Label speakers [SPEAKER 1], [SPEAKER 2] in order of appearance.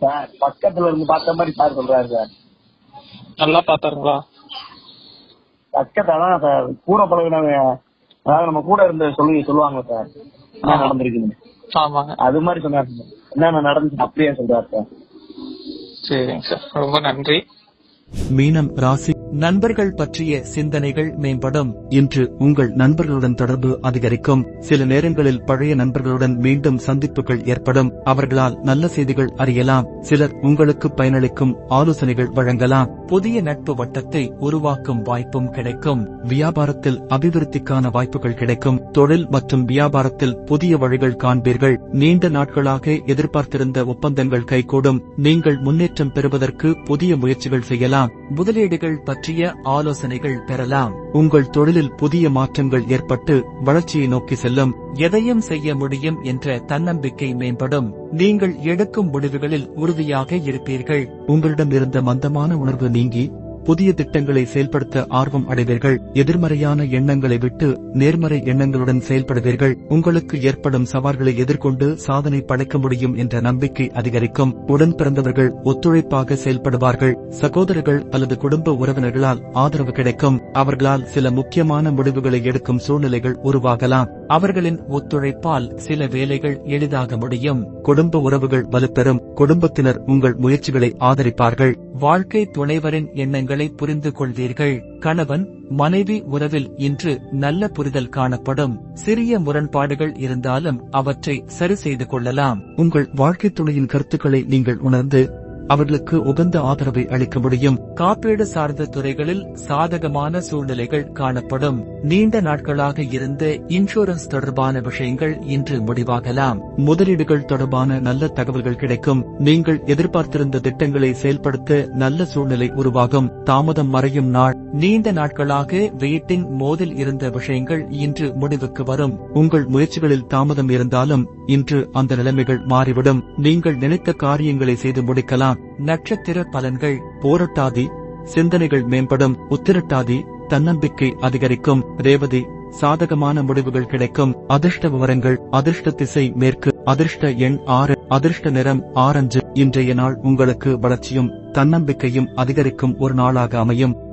[SPEAKER 1] Sir பக்கத்துல இருந்து பார்த்த மாதிரி சார் சொல்றாரு சார்.
[SPEAKER 2] நல்லா பார்த்தாருங்களா?
[SPEAKER 1] பக்கத்துல தான் சார் கூட பழகினவங்க அதாவது நம்ம கூட இருந்த சொல்லி சொல்லுவாங்க சார் என்ன நடந்திருக்குன்னு
[SPEAKER 2] ஆமாங்க.
[SPEAKER 1] அது மாதிரி சொன்னார் சார். என்னென்ன நடந்துச்சு அப்படியே சொல்றாரு சார்.
[SPEAKER 2] சரிங்க சார் ரொம்ப நன்றி.
[SPEAKER 3] மீனம் ராசி
[SPEAKER 4] நண்பர்கள் பற்றிய சிந்தனைகள் மேம்படும்
[SPEAKER 3] இன்று உங்கள் நண்பர்களுடன் தொடர்பு அதிகரிக்கும். சில நேரங்களில் பழைய நண்பர்களுடன் மீண்டும் சந்திப்புகள் ஏற்படும். அவர்களால் நல்ல செய்திகள் அறியலாம். சிலர் உங்களுக்கு பயனளிக்கும் ஆலோசனைகள் வழங்கலாம்.
[SPEAKER 4] புதிய நட்பு வட்டத்தை உருவாக்கும் வாய்ப்பும் கிடைக்கும்.
[SPEAKER 3] வியாபாரத்தில் அபிவிருத்திக்கான வாய்ப்புகள் கிடைக்கும். தொழில் மற்றும் வியாபாரத்தில் புதிய வழிகள் காண்பீர்கள். நீண்ட நாட்களாக எதிர்பார்த்திருந்த ஒப்பந்தங்கள் கைகூடும். நீங்கள் முன்னேற்றம் பெறுவதற்கு புதிய முயற்சிகள் செய்யலாம்.
[SPEAKER 4] முதலீடுகள் பற்றிய ஆலோசனைகள் பெறலாம்.
[SPEAKER 3] உங்கள் தொழிலில் புதிய மாற்றங்கள் ஏற்பட்டு வளர்ச்சியை நோக்கி செல்லும்.
[SPEAKER 4] எதையும் செய்ய முடியும் என்ற தன்னம்பிக்கை மேம்படும். நீங்கள் எடுக்கும் முடிவுகளில் உறுதியாக இருப்பீர்கள்.
[SPEAKER 3] உங்களிடம் இருந்த மந்தமான உணர்வு நீங்கி புதிய திட்டங்களை செயல்படுத்த ஆர்வம் அடைவீர்கள். எதிர்மறையான எண்ணங்களை விட்டு நேர்மறை எண்ணங்களுடன் செயல்படுவீர்கள். உங்களுக்கு ஏற்படும் சவால்களை எதிர்கொண்டு சாதனை படைக்க முடியும் என்ற நம்பிக்கை அதிகரிக்கும். உடன் பிறந்தவர்கள் ஒத்துழைப்பாக செயல்படுவார்கள். சகோதரர்கள் அல்லது குடும்ப உறவினர்களால் ஆதரவு கிடைக்கும். அவர்களால் சில முக்கியமான முடிவுகளை எடுக்கும் சூழ்நிலைகள் உருவாகலாம்.
[SPEAKER 4] அவர்களின் ஒத்துழைப்பால் சில வேலைகள் எளிதாக முடியும்.
[SPEAKER 3] குடும்ப உறவுகள் வலுப்பெறும். குடும்பத்தினர் உங்கள் முயற்சிகளை ஆதரிப்பார்கள்.
[SPEAKER 4] வாழ்க்கை துணைவரின் எண்ணங்களை புரிந்து கொள்வீர்கள் கணவன் மனைவி உறவில் இன்று நல்ல புரிதல் காணப்படும். சிறிய முரண்பாடுகள் இருந்தாலும் அவற்றை சரி செய்து கொள்ளலாம்.
[SPEAKER 3] உங்கள் வாழ்க்கை துணையின் கருத்துக்களை நீங்கள் உணர்ந்து அவர்களுக்கு உகந்த ஆதரவை அளிக்க முடியும்.
[SPEAKER 4] காப்பீடு சார்ந்த துறைகளில் சாதகமான சூழ்நிலைகள் காணப்படும். நீண்ட நாட்களாக இருந்த இன்சூரன்ஸ் தொடர்பான விஷயங்கள் இன்று முடிவாகலாம்.
[SPEAKER 3] முதலீடுகள் தொடர்பான நல்ல தகவல்கள் கிடைக்கும். நீங்கள் எதிர்பார்த்திருந்த திட்டங்களை செயல்படுத்த நல்ல சூழ்நிலை உருவாகும். தாமதம் மறையும் நாள்.
[SPEAKER 4] நீண்ட நாட்களாக வெயிட்டிங் மோதில் இருந்த விஷயங்கள் இன்று முடிவுக்கு வரும்.
[SPEAKER 3] உங்கள் முயற்சிகளில் தாமதம் இருந்தாலும் இன்று அந்த நிலைமைகள் மாறிவிடும். நீங்கள் நினைத்த காரியங்களை செய்து முடிக்கலாம்.
[SPEAKER 4] நட்சத்திர பலன்கள்
[SPEAKER 3] போரட்டாதி சிந்தனைகள் மேம்படும் உத்திரட்டாதி தன்னம்பிக்கை அதிகரிக்கும் ரேவதி சாதகமான முடிவுகள் கிடைக்கும் அதிர்ஷ்ட விவரங்கள் அதிர்ஷ்ட திசை மேற்கு அதிர்ஷ்ட எண் ஆறு அதிர்ஷ்ட நிறம் ஆரஞ்சு இன்றைய நாள் உங்களுக்கு வளர்ச்சியும் தன்னம்பிக்கையும் அதிகரிக்கும் ஒரு நாளாக அமையும்.